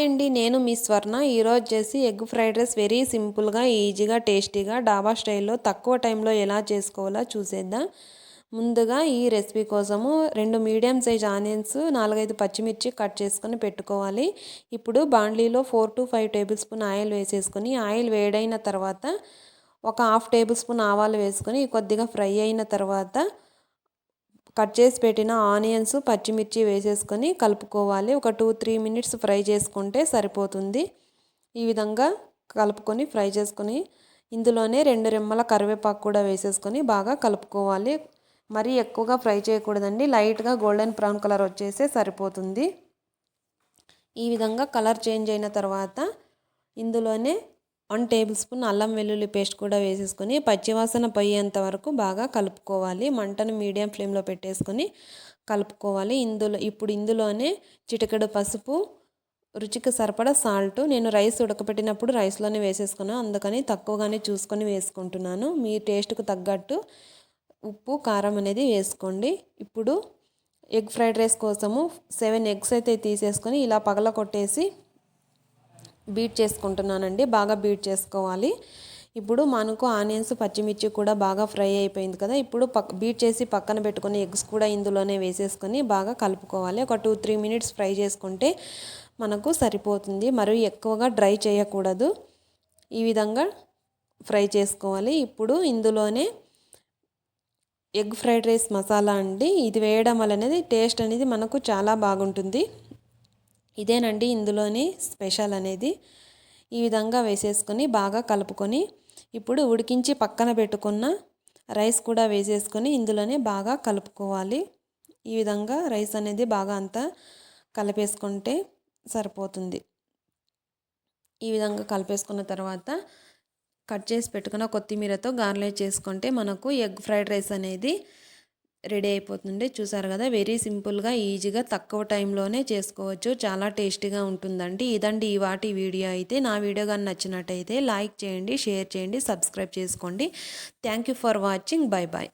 Hi అండి నేను మీ స్వర్ణ. ఈరోజు చేసి ఎగ్ ఫ్రైడ్ రైస్ వెరీ సింపుల్గా ఈజీగా టేస్టీగా డాబా స్టైల్లో తక్కువ టైంలో ఎలా చేసుకోవాలో చూసేద్దాం. ముందుగా ఈ రెసిపీ కోసము రెండు మీడియం సైజ్ ఆనియన్స్ నాలుగైదు పచ్చిమిర్చి కట్ చేసుకొని పెట్టుకోవాలి. ఇప్పుడు బాండ్లీలో four to five tablespoon oil వేసేసుకొని ఆయిల్ వేడైన తర్వాత ఒక హాఫ్ టేబుల్ స్పూన్ ఆవాలు వేసుకొని కొద్దిగా ఫ్రై అయిన తర్వాత కట్ చేసి పెట్టిన ఆనియన్స్ పచ్చిమిర్చి వేసేసుకొని కలుపుకోవాలి. ఒక టూ త్రీ మినిట్స్ ఫ్రై చేసుకుంటే సరిపోతుంది. ఈ విధంగా కలుపుకొని ఫ్రై చేసుకొని ఇందులోనే రెండు రెమ్మల కరివేపాకు కూడా వేసేసుకొని బాగా కలుపుకోవాలి. మరీ ఎక్కువగా ఫ్రై చేయకూడదండి. లైట్గా గోల్డెన్ బ్రౌన్ కలర్ వచ్చేస్తే సరిపోతుంది. ఈ విధంగా కలర్ చేంజ్ అయిన తర్వాత ఇందులోనే వన్ టేబుల్ స్పూన్ అల్లం వెల్లుల్లి పేస్ట్ కూడా వేసేసుకొని పచ్చివాసన పోయేంత వరకు బాగా కలుపుకోవాలి. మంటను మీడియం ఫ్లేమ్లో పెట్టేసుకొని కలుపుకోవాలి. ఇందులో ఇప్పుడు ఇందులోనే చిటికెడు పసుపు రుచికి సరిపడా సాల్ట్ నేను రైస్ ఉడకపెట్టినప్పుడు రైస్లోనే వేసేసుకున్నాను. అందుకని తక్కువగానే చూసుకొని వేసుకుంటున్నాను. మీ టేస్ట్కు తగ్గట్టు ఉప్పు కారం అనేది వేసుకోండి. ఇప్పుడు ఎగ్ ఫ్రైడ్ రైస్ కోసము సెవెన్ ఎగ్స్ అయితే తీసేసుకొని ఇలా పగల కొట్టేసి బీట్ చేసుకుంటున్నానండి బాగా బీట్ చేసుకోవాలి. ఇప్పుడు మనకు ఆనియన్స్ పచ్చిమిర్చి కూడా బాగా ఫ్రై అయిపోయింది కదా ఇప్పుడు పక్ బీట్ చేసి పక్కన పెట్టుకుని ఎగ్స్ కూడా ఇందులోనే వేసేసుకొని బాగా కలుపుకోవాలి. ఒక టూ త్రీ మినిట్స్ ఫ్రై చేసుకుంటే మనకు సరిపోతుంది. మరియు ఎక్కువగా డ్రై చేయకూడదు. ఈ విధంగా ఫ్రై చేసుకోవాలి. ఇప్పుడు ఇందులోనే ఎగ్ ఫ్రైడ్ రైస్ మసాలా అండి. ఇది వేయడం వల్ల అనేది టేస్ట్ అనేది మనకు చాలా బాగుంటుంది. ఇదేనండి ఇందులోని స్పెషల్ అనేది. ఈ విధంగా వేసేసుకొని బాగా కలుపుకొని ఇప్పుడు ఉడికించి పక్కన పెట్టుకున్న రైస్ కూడా వేసేసుకొని ఇందులోనే బాగా కలుపుకోవాలి. ఈ విధంగా రైస్ అనేది బాగా అంతా కలిపేసుకుంటే సరిపోతుంది. ఈ విధంగా కలిపేసుకున్న తర్వాత కట్ చేసి పెట్టుకున్న కొత్తిమీరతో గార్లెట్ చేసుకుంటే మనకు ఎగ్ ఫ్రైడ్ రైస్ అనేది రెడీ అయిపోతుంది చూసారు కదా వెరీ సింపుల్గా ఈజీగా తక్కువ టైంలోనే చేసుకోవచ్చు. చాలా టేస్టీగా ఉంటుందండి. ఇదండి ఈ వాటి వీడియో అయితే. నా వీడియో కానీ నచ్చినట్టయితే లైక్ చేయండి షేర్ చేయండి సబ్స్క్రైబ్ చేసుకోండి. Thank for watching. Bye bye